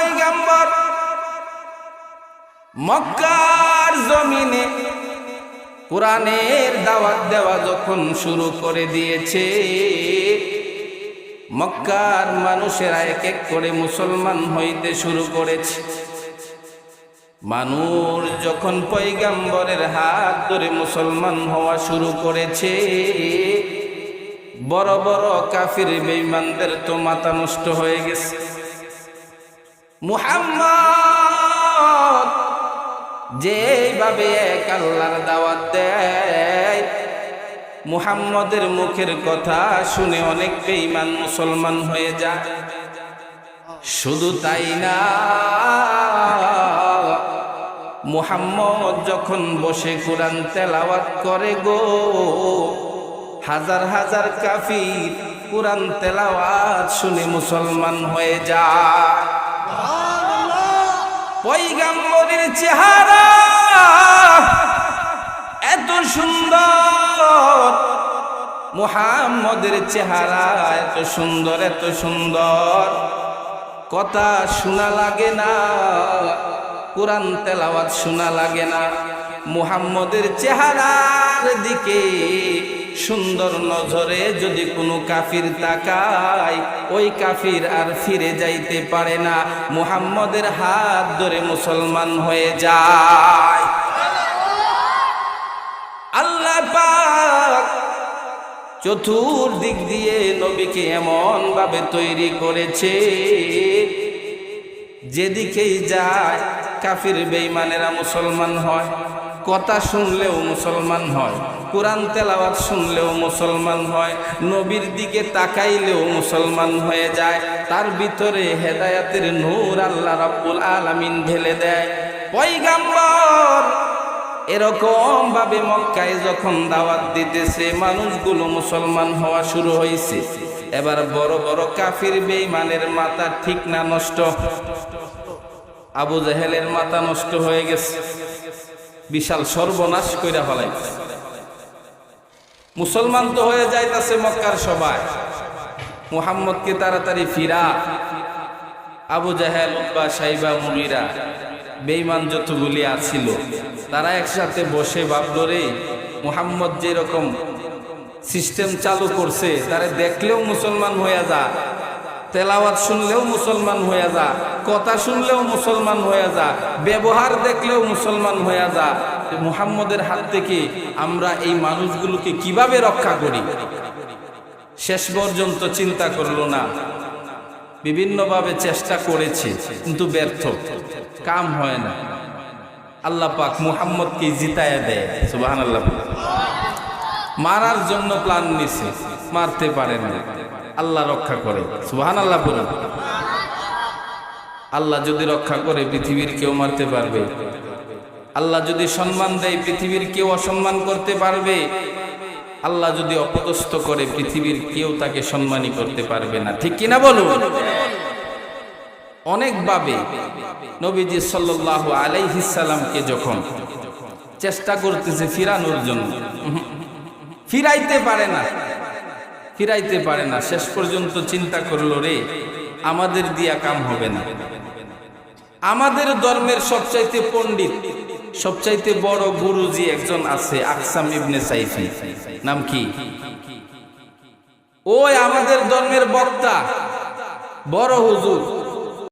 পয়গাম্বর, মক্কার জমিনে কোরআনের দাওয়াত দেওয়া যখন শুরু করে দিয়েছে, মক্কার মানুষেরা এক এক করে মুসলমান হইতে শুরু করেছে। মানুষ যখন পৈগাম্বরের হাত ধরে মুসলমান হওয়া শুরু করেছে, বড় বড় কাফির বেঈমানদের তো মাথা নষ্ট হয়ে গেছে। মুহাম্মদ যেভাবে এক আল্লাহর দাওয়াত দেয়, মুহাম্মদের মুখের কথা শুনে অনেক বেঈমান মুসলমান হয়ে যায়। শুধু তাই না, মুহাম্মদ যখন বসে কোরআন তেলাওয়াত করে গো, হাজার হাজার কাফির কোরআন তেলাওয়াত শুনে মুসলমান হয়ে যায়। পৈগাম্বরের চেহারা এত সুন্দর। মুহাম্মদের চেহারা এত সুন্দর এত সুন্দর। কথা শোনা লাগে না, কোরআন তেলাওয়াত শোনা লাগে না। মুহাম্মদের চেহারার দিকে সুন্দর নজরে যদি কোনো কাফির তাকায়, ওই কাফির আর ফিরে যাইতে পারে না। মুহাম্মদের হাত ধরে মুসলমান হয়ে যায়। আল্লাহ পাক চতুর্দিক দিয়ে নবীকে এমন ভাবে তৈরি করেছে, যেদিকেই যায় কাফির বেঈমানেরা মুসলমান হয়। কথা শুনলেও মুসলমান হয়, কোরআন তেলাওয়াত শুনলেও মুসলমান হয়, নবীর দিকে তাকাইলেও মুসলমান হয়ে যায়, তার ভিতরে হেদায়াতের নূর আল্লাহ রাব্বুল আলামিন ঢেলে দেয়। পয়গাম্বর এরকম ভাবে মক্কায় যখন দাওয়াত দিতেছে, মানুষগুলো মুসলমান হওয়া শুরু হয়েছে এবার বড় বড় কাফির বেঈমানের মাথা ঠিক না নষ্ট। আবু জাহেলের মাথা নষ্ট হয়ে গেছে। বিশাল সর্বনাশ কইরা ফেলাই মুসলমান তো হয়ে যাইতাছে মক্কার সবাই। মুহাম্মদকে তাড়াতাড়ি ফিরা। আবু জাহেল বা সাইবা, মুগিরা বেইমান যতগুলি আছিল, তারা একসাথে বসে ভাবলো, রে, মুহাম্মদ যেরকম সিস্টেম চালু করছে, তারা দেখলেও মুসলমান হয়ে যা। তেলাওয়াত শুনলেও মুসলমান হয়ে যা, কথা শুনলেও মুসলমান হয়ে যা, ব্যবহার দেখলেও মুসলমান হয়ে যা। মুহাম্মদের হাত থেকে আমরা এই মানুষগুলোকে কীভাবে রক্ষা করি? শেষ পর্যন্ত চিন্তা করল না। বিভিন্নভাবে চেষ্টা করেছে, কিন্তু ব্যর্থ। কাম হয় না। আল্লাহ পাক মুহাম্মদকে জিতায় দেয় সুবাহ আল্লাহ মারার জন্য প্ল্যান নিছে, মারতে পারেন না। আল্লাহ রক্ষা করে। সুবাহান আল্লাহ বলুন। আল্লাহ যদি রক্ষা করে, পৃথিবীর কেউ মারতে পারবে। আল্লাহ যদি সম্মান দেয়, পৃথিবীর কেউ অসম্মান করতে পারবে। আল্লাহ যদি অপদস্থ করে, পৃথিবীর কেউ তাকে সম্মানই করতে পারবে না। ঠিক কিনা বলুন? অনেকভাবে নবীজি সাল্লাহ আলাইহিসাল্লামকে যখন চেষ্টা করতেছে ফিরানোর জন্য, ফিরাইতে পারে না ফিরাইতে পারে না। শেষ পর্যন্ত চিন্তা করল, রে, আমাদের দিয়া কাম হবে না। আমাদের ধর্মের সবচাইতে পণ্ডিত, সবচাইতে বড় গুরুজি একজন আছে, আকসাম ইবনে সাইফি। নাম কি? ওই আমাদের ধর্মের বক্তা, বড় হুজুর।